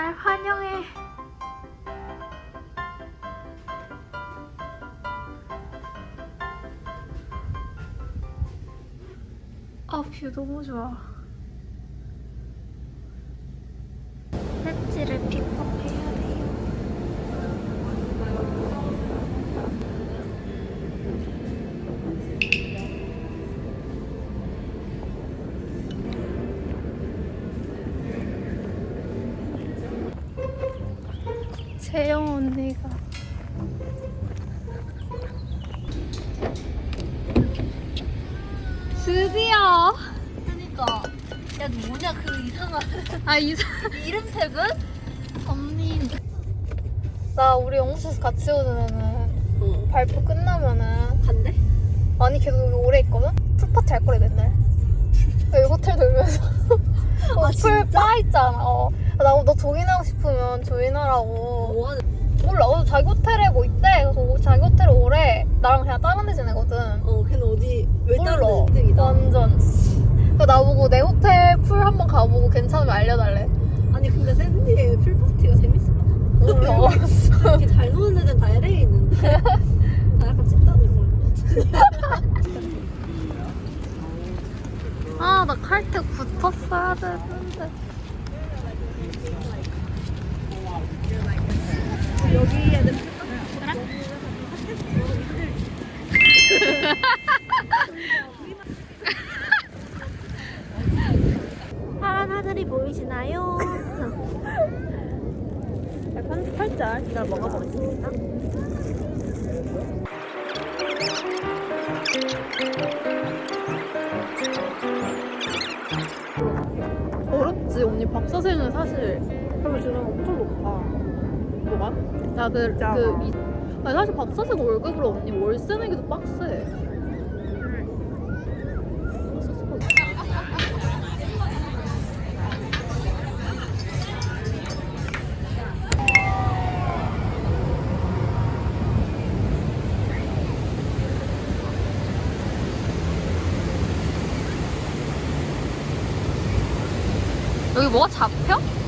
날 환영해. 아, 뷰 너무 좋아. 재영 언니가 드디어 그니까 야 뭐냐 그 이상한 아 이사 이름택은? 언니 나 우리 영수에서 같이 오면은 발표 끝나면은 간대? 아니 계속 여기 오래 있거든? 풀파티 할 거래 맨날 여기 호텔 돌면서 어, 아? 풀바 있잖아 어. 나, 너 조인하고 싶으면 조인하라고. 뭐 하는 몰라 어, 자기 호텔에 뭐 있대. 그래서 자기 호텔에 오래 나랑 그냥 다른 데 지내거든. 어 걔는 어디 왜 몰라. 다른 인생이다. 완전. 그 나보고 내 호텔 풀 한번 가보고 괜찮으면 알려달래. 아니 근데 샌디의 풀파티가 재밌을까? 몰라. 이렇게 잘 노는 애들 다 LA에 있는데. 나 약간 찐따들 보는 거 같아 아, 나 칼퇴 붙었어야 되는데. 여기 애들 파란 하늘이 보이시나요? 약간 팔자 이걸 먹어보겠습니다 어렵지, 언니. 박사생은 사실. 그러면 지금 엄청 높아 뭐가? 야, 그, 진짜. 그, 이, 아니, 사실 박사생 월급으로 언니 월세 내기도 빡세. 여기 뭐가 잡혀?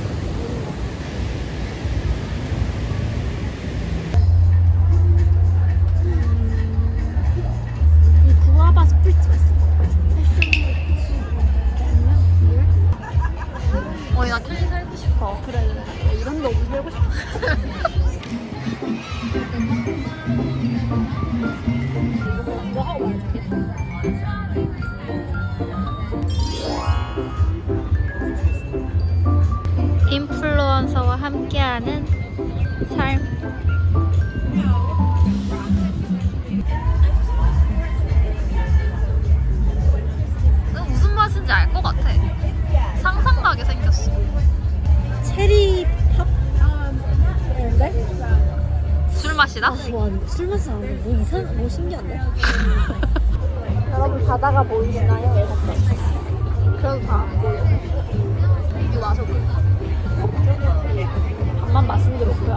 너무 살고 싶어 와술 나는데 뭐 이상 뭐 신기한데? 여러분 바다가 보이시나요? 그래도 다안 보여. 이거 마셔볼래? 밥만 마신 게 목표야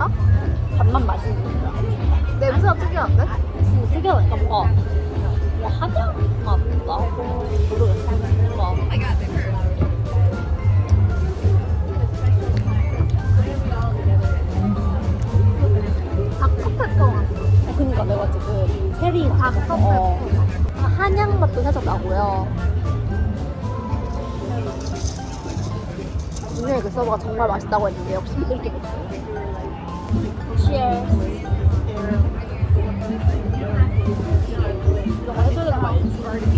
어? 밥만 마신 게 목표야 냄새가 특이한데? 진짜 특이하다 뭔가 뭐 한약 맞다고 모르겠어 뭔가 체리 닥터페퍼. 어, 한약 맛도 살짝 나고요 분명히 그 서버가 정말 맛있다고 했는데 역시 믿을 게 없어요 Cheers 이거 해줘야 되는 거 알지?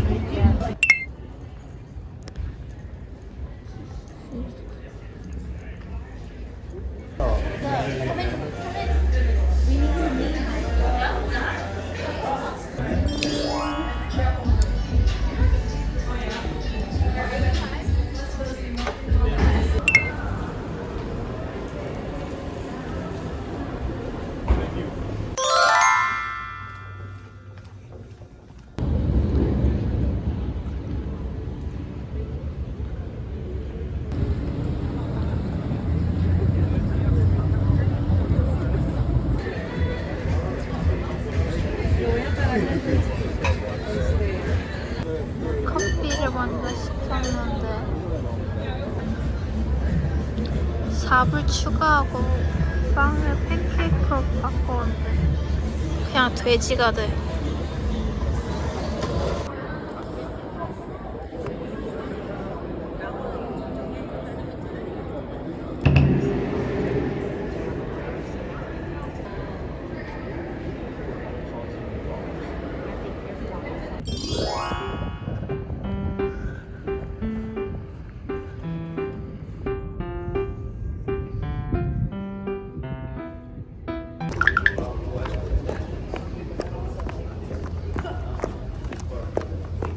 4불 추가하고 빵을 팬케이크로 바꿨는데 그냥 돼지가 돼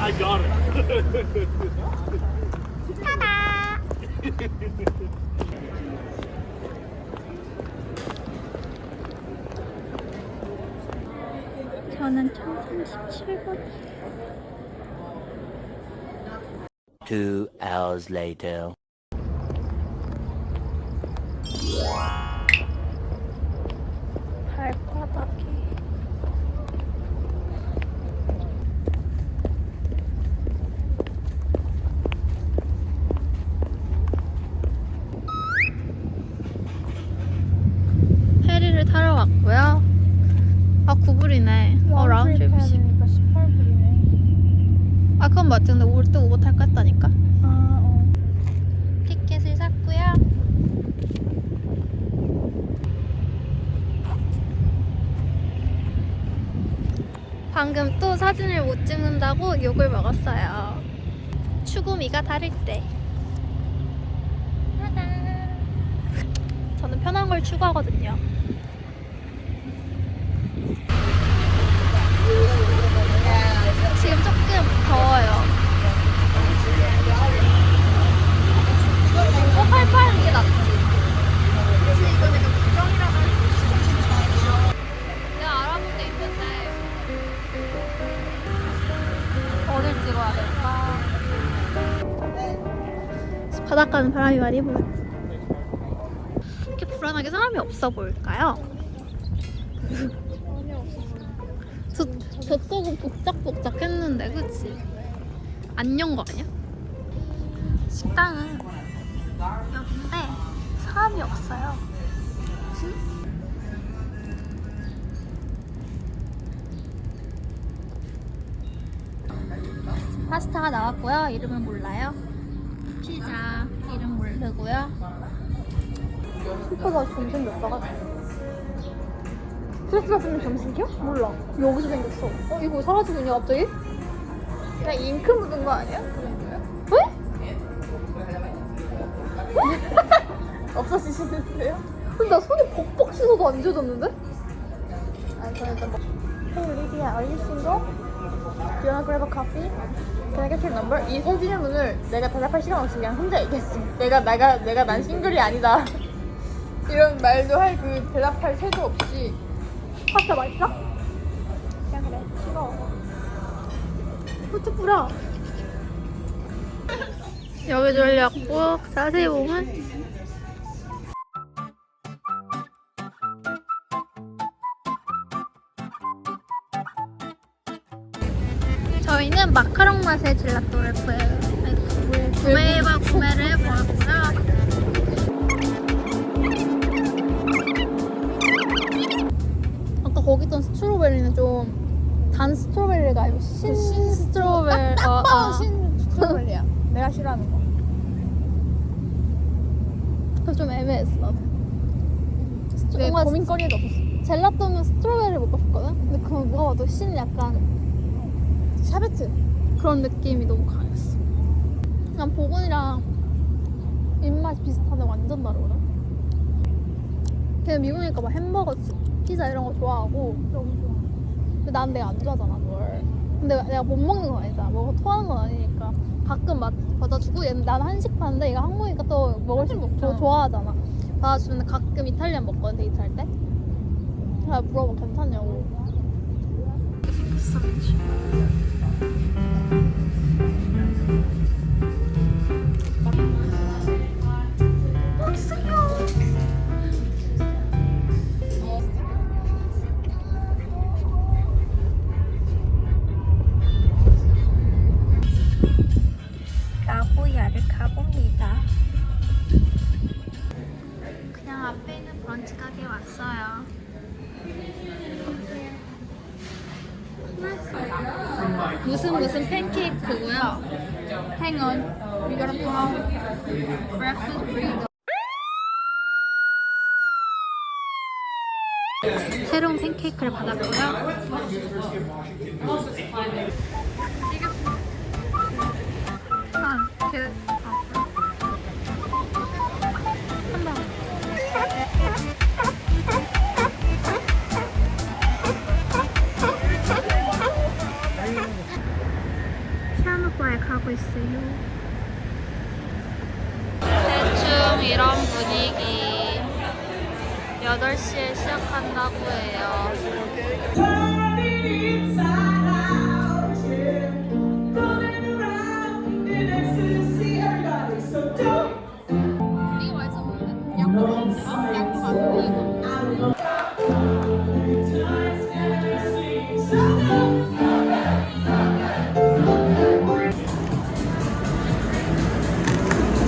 I got it. 저는 1037번. Two hours later. 발바닥이. 그건 맞지. 근데 올 때 오버 탈까 했다니까. 아, 어. 티켓을 샀고요. 방금 또 사진을 못 찍는다고 욕을 먹었어요. 추구미가 다를 때. 저는 편한 걸 추구하거든요. 지금 조금 더워요. 어, 팔팔 이게 낫지. 그치, 이거 내가 부정이라고 할 수 있어. 내가 알아본 데 있는데. 어딜 찍어야 될까? 바닷가는 바람이 많이 불어. 이렇게 불안하게 사람이 없어 보일까요? 저, 저쪽은 복작복작했는데, 그치? 안녕 거 아니야? 식당은 여긴데 사람이 없어요. 파스타가 나왔고요. 이름은 몰라요. 피자 이름 모르고요. 오빠가 점심 몇 나가? 스트레스 받으면 점심 겨? 몰라. 여기서 생겼어. 어, 이거 사라지고 있냐, 갑자기? 그냥 잉크 묻은 거 아니야? 없어지시는데요? 근데 나 손이 벅벅 씻어도 안 지워졌는데? 아니, 저는 일단 뭐. Hey Lydia, are you single? Do you wanna grab a coffee? Can I get your number? 이세 질문을 내가 대답할 시간 없이 그냥 혼자 얘기했어. 내가 내가 내가 난 싱글이 아니다. 이런 말도 할 그 대답할 새도 없이 파스타 맛있어? 그냥 그래 싫어 후추 뿌려 여기 졸렸고 자세히 보면 맛의 젤라또를 구해 구매해봐 구매를 해보았고요. 아까 거기 있던 스트로베리는 좀 단 스트로베리가 아니고 신, 스트로베리 어, 어. 신 스트로베리야 내가 싫어하는 거 그래서 좀 애매했어 나도. 내 뭔가 고민거리가 없었어 젤라또는 스트로베리를 먹고 싶거든? 근데 그건 누가 봐도 신 약간 샤베트 그런 느낌이 너무 강했어. 그냥 보건이랑 입맛이 비슷한데 완전 다르거든? 걔는 미국이니까 막 햄버거, 피자 이런 거 좋아하고. 너무 좋아. 근데 난 내가 안 좋아하잖아 그걸. 근데 내가 못 먹는 건 아니잖아. 먹어 토하는 건 아니니까. 가끔 맛 받아주고 얘는 난 한식파인데 얘가 한국이니까 또 먹을 수 조- 좋아하잖아. 받아주는데 가끔 이탈리안 먹거든 데이트 할 때. 그래서 물어봐 괜찮냐고 팬케이크고요. Hang on, we gotta go. Breakfast burrito. 새로운 팬케이크를 받았고요. 8시에 시작한다고 해요.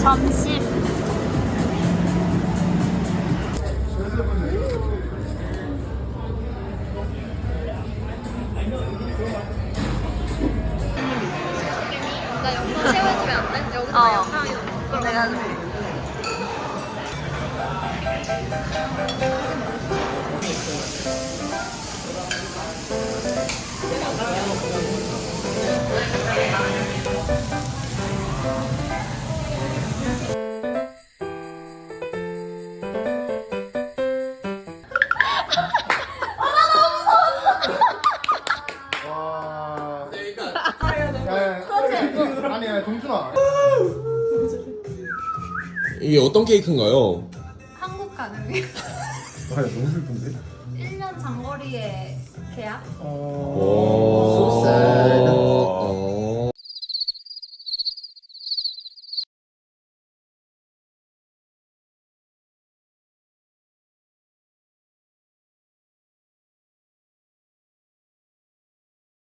점심. 이게 어떤 케이크인가요? 한국 가는 아 너무 슬픈데. 1년 장거리에 계약? 어. 오.